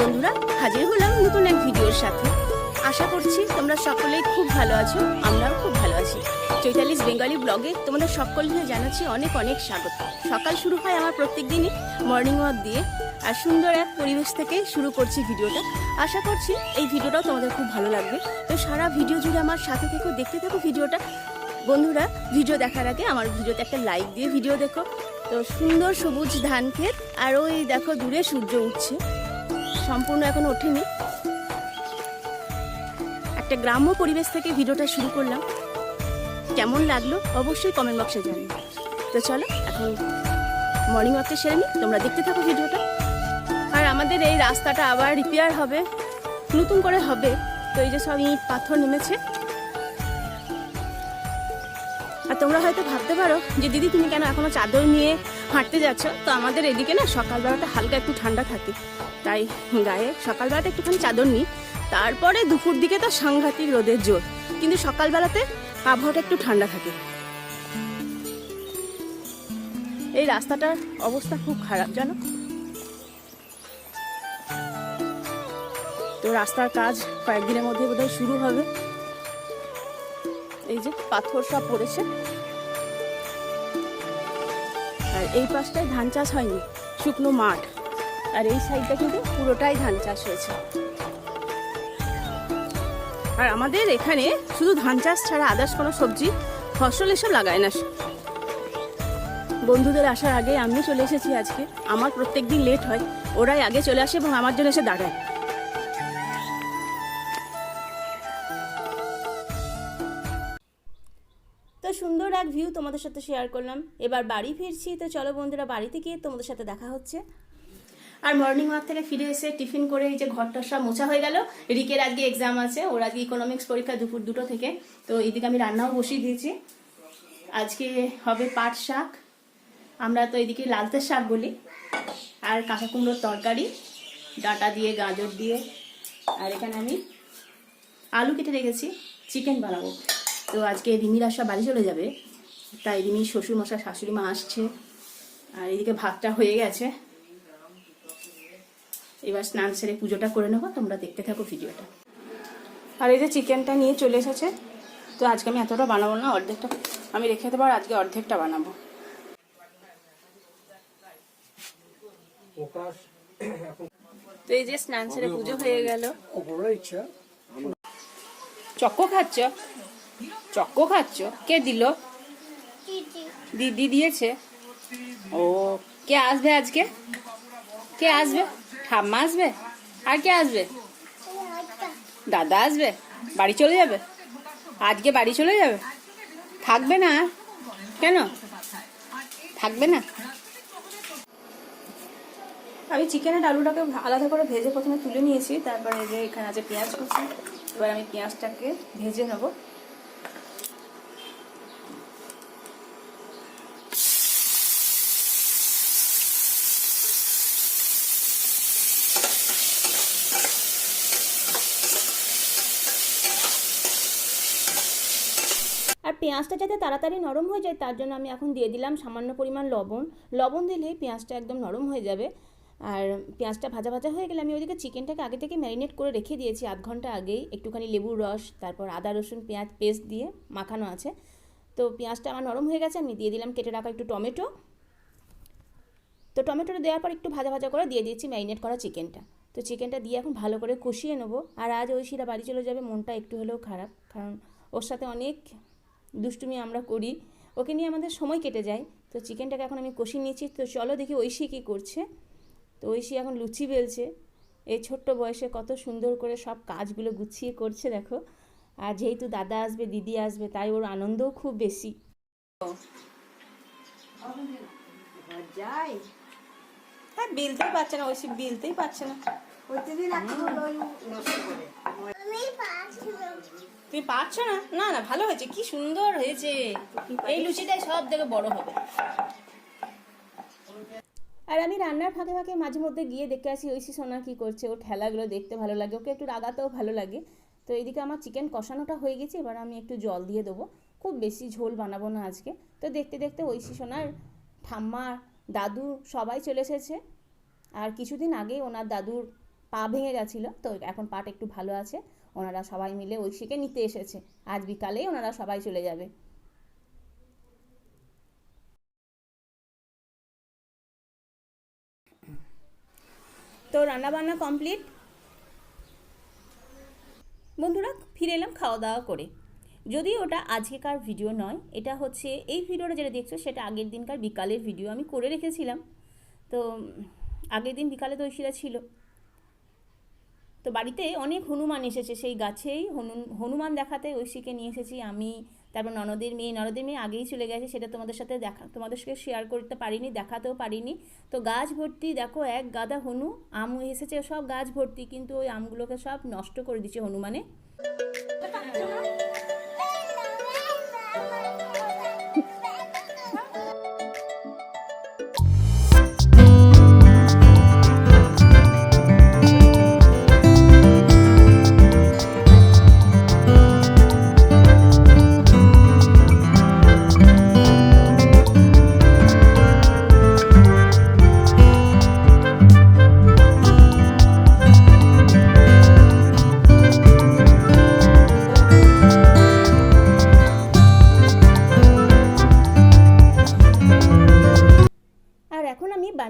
বন্ধুরা, হাজির হলাম নতুন এক ভিডিওর সাথে। আশা করছি তোমরা সকলেই খুব ভালো আছো, আমরাও খুব ভালো আছি। চৈতালিশ বেঙ্গলি ব্লগে তোমাদের সকলকে জানাচ্ছি অনেক অনেক স্বাগত। সকাল শুরু হয় আমার প্রত্যেক দিনই মর্নিং ওয়াক দিয়ে, আর সুন্দর এক পরিবেশ থেকে শুরু করছি ভিডিওটা। আশা করছি এই ভিডিওটাও তোমাদের খুব ভালো লাগবে। তো সারা ভিডিও জুড়ে আমার সাথে থেকো, দেখতে থাকো ভিডিওটা। বন্ধুরা, ভিডিও দেখার আগে আমার ভিডিওতে একটা লাইক দিয়ে ভিডিও দেখো। তো সুন্দর সবুজ ধান ক্ষেত, আর ওই দেখো দূরে সূর্য উঠছে। সম্পূর্ণ এখন ওঠেনি। একটা গ্রাম্য পরিবেশ থেকে ভিডিওটা শুরু করলাম। কেমন লাগল অবশ্যই কমেন্ট বক্সে জানিও। তো চলো, এখন মর্নিং ওয়াকটা সেরে নিই তোমরা দেখতে থাকো ভিডিওটা। আর আমাদের এই রাস্তাটা আবার রিপেয়ার হবে। নতুন করে হবে। তো এই যে সব ইট, পাথর নেমেছে। আর তোমরা হয়তো ভাবতে পারো যে দিদি, তুমি কেন এখনও চাদর নিয়ে হাঁটতে যাচ্ছ? তো আমাদের এদিকে না সকালবেলাটা হালকা একটু ঠান্ডা থাকে। তাই গায়ে সকালবেলাতে একটুখানি চাদর নিই, তারপরে দুপুর দিকে তো সাংঘাতিক রোদের জোর, কিন্তু সকালবেলাতে আবহাওয়াটা একটু ঠান্ডা থাকে। এই রাস্তাটার অবস্থা খুব খারাপ, জানো? তো রাস্তার কাজ কয়েকদিনের মধ্যে বোধহয় শুরু হবে। এই যে পাথর সব পড়েছে। আর এই পাশটায় ধান চাষ হয়নি, শুকনো মাঠ। আর এই সাইডটা কিন্তু পুরোটাই ধান চাষ হয়েছে। আর আমাদের এখানে শুধু ধান চাষ ছাড়া আদার্স কোনো সবজি, ফসল এসব লাগায় না। বন্ধুদের আসার আগে আমি চলে এসেছি আজকে। আমার প্রত্যেক দিন লেট হয়, ওরাই আগে চলে আসে এবং আমার জন্য এসে দাঁড়ায়। তো সুন্দর এক ভিউ তোমাদের সাথে শেয়ার করলাম। এবার বাড়ি ফিরছি, তো চলো বন্ধুরা বাড়িতে গিয়ে তোমাদের সাথে দেখা হচ্ছে। আর মর্নিং ওয়াক থেকে ফিরে এসে টিফিন করে এই যে ঘরটা সব মোছা হয়ে গেল। রিকের আজকে এক্সাম আছে, ওর আজকে ইকোনমিক্স পরীক্ষা দুপুর দুটো থেকে। তো এদিকে আমি রান্নাও বসিয়ে দিয়েছি। আজকে হবে পাট শাক। আমরা তো এদিকে লালতের শাক বলি। আর কাঁচা কুমড়োর তরকারি, ডাটা দিয়ে, গাজর দিয়ে। আর এখানে আমি আলু কেটে রেখেছি চিকেন বানাবো। তো আজকে রিমির আসা বাড়ি চলে যাবে। তাই রিমির শ্বশুর মশাই শাশুড়ি মা আসছে। আর এদিকে ভাতটা হয়ে গেছে। এবার স্নান সেরে পুজোটা করে নেব তোমরা দেখতে থাকো ভিডিওটা। আর এই যে চিকেনটা নিয়ে চলে এসেছে তো আজকে আমি এতটা বানাবো না অর্ধেকটা আমি রেখে দেবো আর আজকে অর্ধেকটা বানাবো। তো এই যে স্নান সেরে পুজো হয়ে গেল। চক্কো খাচ্ছ? চক্কো খাচ্ছ? কে দিল? দিদি দিয়েছে। ও কে আসবে আজকে? কে আসবে? ঠাম্মা আসবে? আর কে আসবে? দাদা আসবে? বাড়ি চলে যাবে? আজকে বাড়ি চলে যাবে? থাকবে না কেন? থাকবে না? আমি চিকেনের আলুটাকে আলাদা করে ভেজে প্রথমে তুলে নিয়েছি তারপরে যে এখানে আছে পেঁয়াজ কুচি। এবার আমি পেঁয়াজটাকে ভেজে নেব। পেঁয়াজটা যাতে তাড়াতাড়ি নরম হয়ে যায়, তার জন্য আমি এখন দিয়ে দিলাম সামান্য পরিমাণ লবণ। লবণ দিলেই পেঁয়াজটা একদম নরম হয়ে যাবে। আর পেঁয়াজটা ভাজা ভাজা হয়ে গেলে আমি ওইদিকে চিকেনটাকে আগে থেকে ম্যারিনেট করে রেখে দিয়েছি আধ ঘণ্টা আগেই একটুখানি লেবুর রস, তারপর আদা, রসুন, পেঁয়াজ পেস্ট দিয়ে মাখানো আছে। তো পেঁয়াজটা আমার নরম হয়ে গেছে, আমি দিয়ে দিলাম কেটে রাখা একটু টমেটো। তো টমেটোটা দেওয়ার পর একটু ভাজা ভাজা করে দিয়ে দিয়েছি ম্যারিনেট করা চিকেনটা। তো চিকেনটা দিয়ে এখন ভালো করে কষিয়ে নেব। আর আজ ঐশীরা বাড়ি চলে যাবে, মনটা একটু হলেও খারাপ, কারণ ওর সাথে অনেক দুষ্টুমি আমরা করি ওকে নিয়ে আমাদের সময় কেটে যায়। তো চিকেনটাকে এখন আমি কষিয়ে নিয়েছি তো চলো দেখি ঐশী কী করছে। তো ঐশী এখন লুচি বেলছে এই ছোট্ট বয়সে কত সুন্দর করে সব কাজগুলো গুছিয়ে করছে দেখো। আর যেহেতু দাদা আসবে দিদি আসবে তাই ওর আনন্দও খুব বেশি। হ্যাঁ বিলতেই পারছে না ঐশী বিলতেই পারছে না। তুমি পারছ না? না না, ভালো হয়েছে। কি সুন্দর হয়েছে। এই লুচিটাই সব থেকে বড় হবে। আর আমি রান্নার ফাঁকে ফাঁকে মাঝে মধ্যে গিয়ে দেখে আসি ঐশী সোনা কি করছে? ওর ঠেলাগুলো দেখতে ভালো লাগে। ওকে একটু রাগাতেও ভালো লাগে। তো এইদিকে আমার চিকেন কষানোটা হয়ে গেছে। এবার আমি একটু জল দিয়ে দেবো। খুব বেশি ঝোল বানাবো না আজকে। তো দেখতে দেখতে ঐশী সোনার ঠাম্মা, দাদু সবাই চলে এসেছে। আর কিছুদিন আগে ওনার দাদুর পা ভেঙে গেছিল। তো এখন পাটা একটু ভালো আছে। ওনারা সবাই মিলে ঐশীকে নিতে এসেছে। আজ বিকালেই ওনারা সবাই চলে যাবে। তো রান্নাবান্না কমপ্লিট? বন্ধুরা, ফিরে এলাম খাওয়া দাওয়া করে। যদি ওটা আজকেকার ভিডিও নয়, এটা হচ্ছে এই ভিডিওটা যেটা দেখছ, সেটা আগের দিনকার বিকালের ভিডিও আমি করে রেখেছিলাম। তো আগের দিন বিকালে তো ঐশীরা ছিল। তো বাড়িতে অনেক হনুমান এসেছে, সেই গাছেই হনু হনুমান দেখাতে ঐশীকে নিয়ে এসেছি আমি, তারপর ননদের মেয়ে ননদের মেয়ে আগেই চলে গেছে, সেটা তোমাদের সাথে দেখা, তোমাদের সাথে শেয়ার করতে পারিনি, দেখাতেও পারিনি। তো গাছ ভর্তি, দেখো এক গাদা হনু, আম এসেছে, সব গাছ ভর্তি, কিন্তু ওই আমগুলোকে সব নষ্ট করে দিচ্ছে হনুমানে।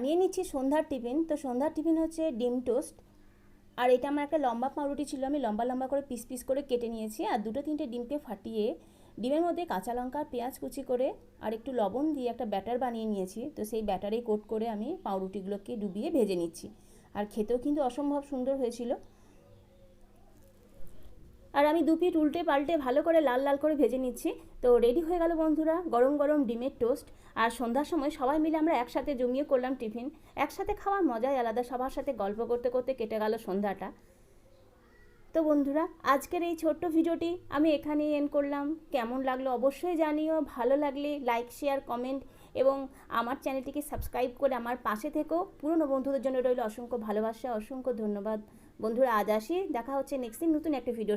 বানিয়ে নিচ্ছি সন্ধ্যার টিফিন। তো সন্ধ্যার টিফিন হচ্ছে ডিম টোস্ট। আর এটা আমার একটা লম্বা পাউরুটি ছিল, আমি লম্বা লম্বা করে পিস পিস করে কেটে নিয়েছি। আর দুটো তিনটে ডিমকে ফাটিয়ে ডিমের মধ্যে কাঁচা লঙ্কা, পেঁয়াজ কুচি করে আর একটু লবণ দিয়ে একটা ব্যাটার বানিয়ে নিয়েছি। তো সেই ব্যাটারে কোট করে আমি পাউরুটিগুলোকে ডুবিয়ে ভেজে নিচ্ছি। আর খেতেও কিন্তু অসম্ভব সুন্দর হয়েছিল। আর আমি দু পিঠ উল্টে পাল্টে ভালো করে লাল লাল করে ভেজে নিচ্ছি। তো রেডি হয়ে গেল বন্ধুরা, গরম গরম ডিমের টোস্ট আর সন্ধ্যার সময় সবাই মিলে আমরা একসাথে জমিয়ে করলাম টিফিন। একসাথে খাওয়ার মজাই আলাদা, সবার সাথে গল্প করতে করতে কেটে গেল সন্ধ্যাটা। তো বন্ধুরা, আজকের এই ছোট্ট ভিডিওটি আমি এখানেই এন্ড করলাম। কেমন লাগল অবশ্যই জানিও, ভালো লাগলে লাইক শেয়ার কমেন্ট এবং আমার চ্যানেলটিকে সাবস্ক্রাইব করে আমার পাশে থেকেও পুরনো বন্ধুদের জন্য রইল অসংখ্য ভালোবাসা, অসংখ্য ধন্যবাদ। বন্ধুরা, আজ আসি, দেখা হচ্ছে নেক্সট দিন নতুন একটা ভিডিও